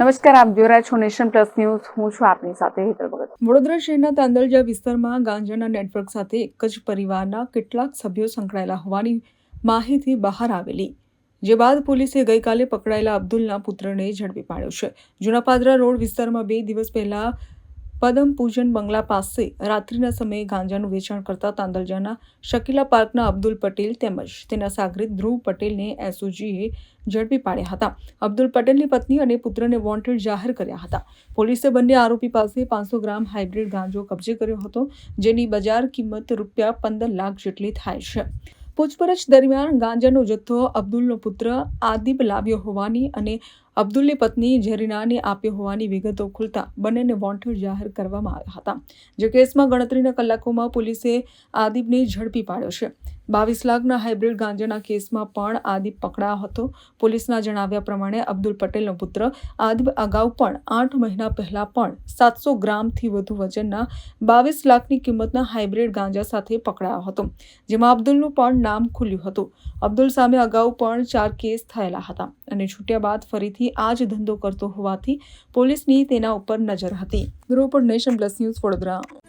નમસ્કાર, આપ જોઈ રહ્યા છો નેશન પ્લસ ન્યૂઝ. હું છું આપની સાથે હેતલ ભગત. વડોદરા શહેરના તાંદલજા વિસ્તારમાં ગાંજાના નેટવર્ક સાથે એક જ પરિવારના કેટલાક સભ્યો સંકળાયેલા હોવાની માહિતી બહાર આવેલી, જે બાદ પોલીસે ગઈકાલે પકડાયેલા અબ્દુલના પુત્રને ઝડપી પાડ્યો છે. જૂનાપાદરા રોડ વિસ્તારમાં બે દિવસ પહેલા પદમ પૂજન બંગલા પાસે રાત્રિના સમયે ગાંજાનું વેચાણ કરતા તાંદલજાના શકીલા પાર્કના અબ્દુલ પટેલ તેમજ તેના સાગરીત ધ્રુવ પટેલને એસઓજીએ ઝડપી પાડ્યા હતા. અબ્દુલ પટેલની પત્ની અને પુત્રને વોન્ટેડ જાહેર કર્યા હતા. પોલીસે બંને આરોપી પાસે પાંચસો ગ્રામ હાઇબ્રિડ ગાંજો કબજે કર્યો હતો, જેની બજાર કિંમત રૂપિયા પંદર લાખ જેટલી થાય છે. પૂછપરછ દરમિયાન ગાંજાનો જથ્થો અબ્દુલનો પુત્ર આદિબ લાવ્યો હોવાની અને અબ્દુલની પત્ની ઝરીનાને આપ્યો હોવાની વિગતો ખુલતા બંનેને વોન્ટેડ જાહેર કરવામાં આવ્યા હતા. જે કેસમાં ગણતરીના કલાકોમાં પોલીસે આદિબને ઝડપી પાડ્યો છે. બાવીસ લાખના હાઇબ્રિડ ગાંજાના કેસમાં પણ આદિ પકડાયો હતો. પોલીસના જણાવ્યા પ્રમાણે અબ્દુલ પટેલનો પુત્ર આદિબ અગાઉ પણ આઠ મહિના પહેલા પણ સાતસો ગ્રામથી વધુ વજનના બાવીસ લાખની કિંમતના હાઇબ્રિડ ગાંજા સાથે પકડાયો હતો, જેમાં અબ્દુલનું પણ નામ ખુલ્યું હતું. અબ્દુલ સામે અગાઉ પણ ચાર કેસ થયેલા હતા અને છૂટ્યા બાદ ફરીથી આ જ ધંધો કરતો હોવાથી પોલીસની તેના ઉપર નજર હતી. Bureau Nation Plus News Vadodara.